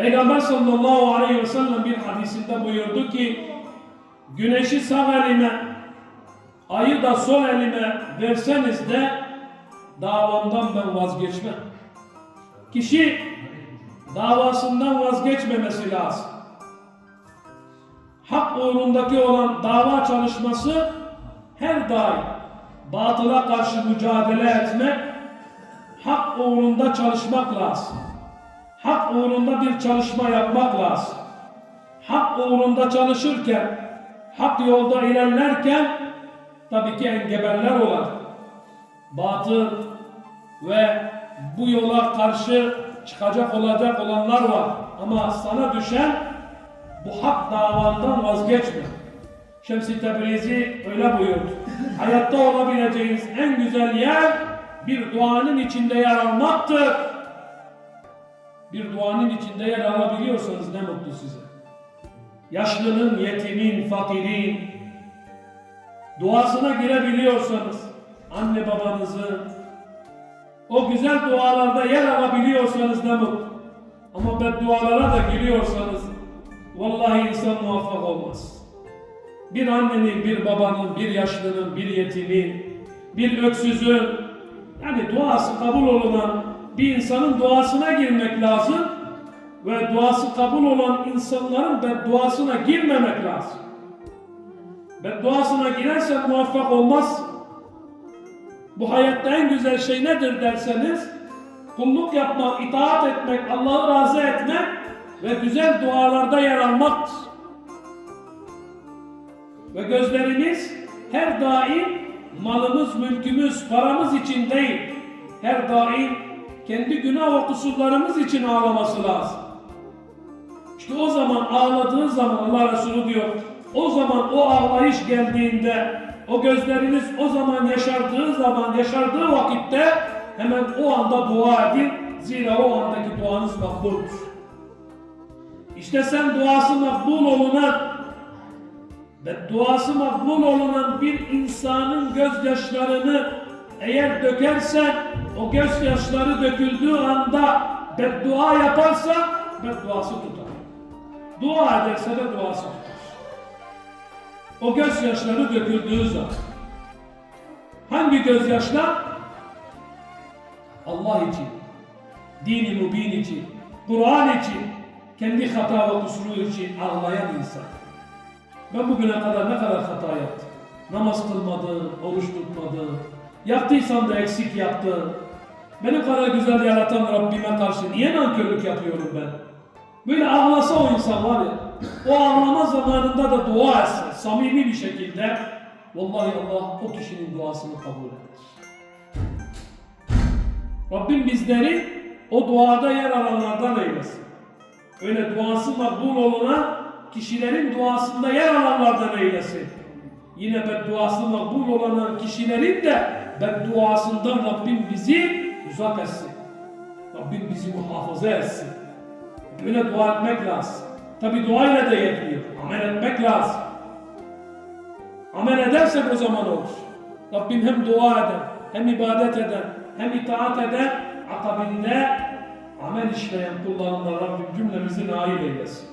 Peygamber sallallahu aleyhi ve sellem bir hadisinde buyurdu ki güneşi sağ elime ayı da sol elime verseniz de davamdan ben vazgeçmem. Kişi davasından vazgeçmemesi lazım. Hak uğrundaki olan dava çalışması her daim batıla karşı mücadele etmek, hak uğrunda çalışmak lazım. Hak uğrunda bir çalışma yapmak lazım. Hak uğrunda çalışırken, hak yolda ilerlerken tabii ki engebeller olan, batıl ve bu yola karşı çıkacak olacak olanlar var. Ama sana düşen bu hak davandan vazgeçme. Şems-i Tebrizi öyle buyurdu. Hayatta olabileceğiniz en güzel yer bir duanın içinde yer almaktır. Bir duanın içinde yer alabiliyorsanız ne mutlu size. Yaşlının, yetimin, fakirin duasına girebiliyorsanız, anne babanızın o güzel dualarda yer alabiliyorsanız ne mutlu. Ama beddualara da giriyorsanız vallahi insan muvaffak olmaz. Bir annenin, bir babanın, bir yaşlının, bir yetimin, bir öksüzün yani duası kabul olunan bir insanın duasına girmek lazım ve duası kabul olan insanların bedduasına girmemek lazım. Bedduasına girersen muvaffak olmaz. Bu hayatta en güzel şey nedir derseniz kulluk yapmak, itaat etmek, Allah'ı razı etmek ve güzel dualarda yer almaktır. Ve gözlerimiz her daim malımız, mülkümüz, paramız için değil, her daim kendi günah ve kusurlarımız için ağlaması lazım. İşte o zaman ağladığı zaman Allah Resulü diyor, o zaman o ağlayış geldiğinde, o gözleriniz o zaman yaşardığı zaman, yaşardığı vakitte hemen o anda dua edin. Zira o andaki duanız makbuldür. İşte sen duası makbul olunan ve duası makbul olunan bir insanın gözyaşlarını eğer dökersen o gözyaşları döküldüğü anda beddua yaparsa bedduası tutar. Dua ederse de duası tutar. O gözyaşları döküldüğü zaman hangi gözyaşlar? Allah için, dini mübin için, Kur'an için, kendi hata ve kusuru için ağlayan insan. Ben bugüne kadar ne kadar hata yaptım? Namaz kılmadım, oruç tutmadım. Yaptıysam da eksik yaptım. Beni kadar güzel yaratan Rabbime karşı niye nankörlük yapıyorum ben? Böyle ağlasa o insan var ya, o ağlama zamanında da dua etsin, samimi bir şekilde. Vallahi Allah o kişinin duasını kabul eder. Rabbim bizleri o duada yer alanlardan eylesin. Öyle duası makbul olunan kişilerin duasında yer alanlardan eylesin. Yine bedduası makbul olan kişilerin de bedduasından Rabbim bizi uzak etsin. Rabbim bizi muhafaza etsin. Böyle dua etmek lazım. Tabi duayla da yetmiyor. Amel etmek lazım. Amel edersek o zaman olur. Rabbim hem dua eden, hem ibadet eden, hem itaat eden, akabinde amel işleyen kullarından Rabbim cümlemizi nail eylesin.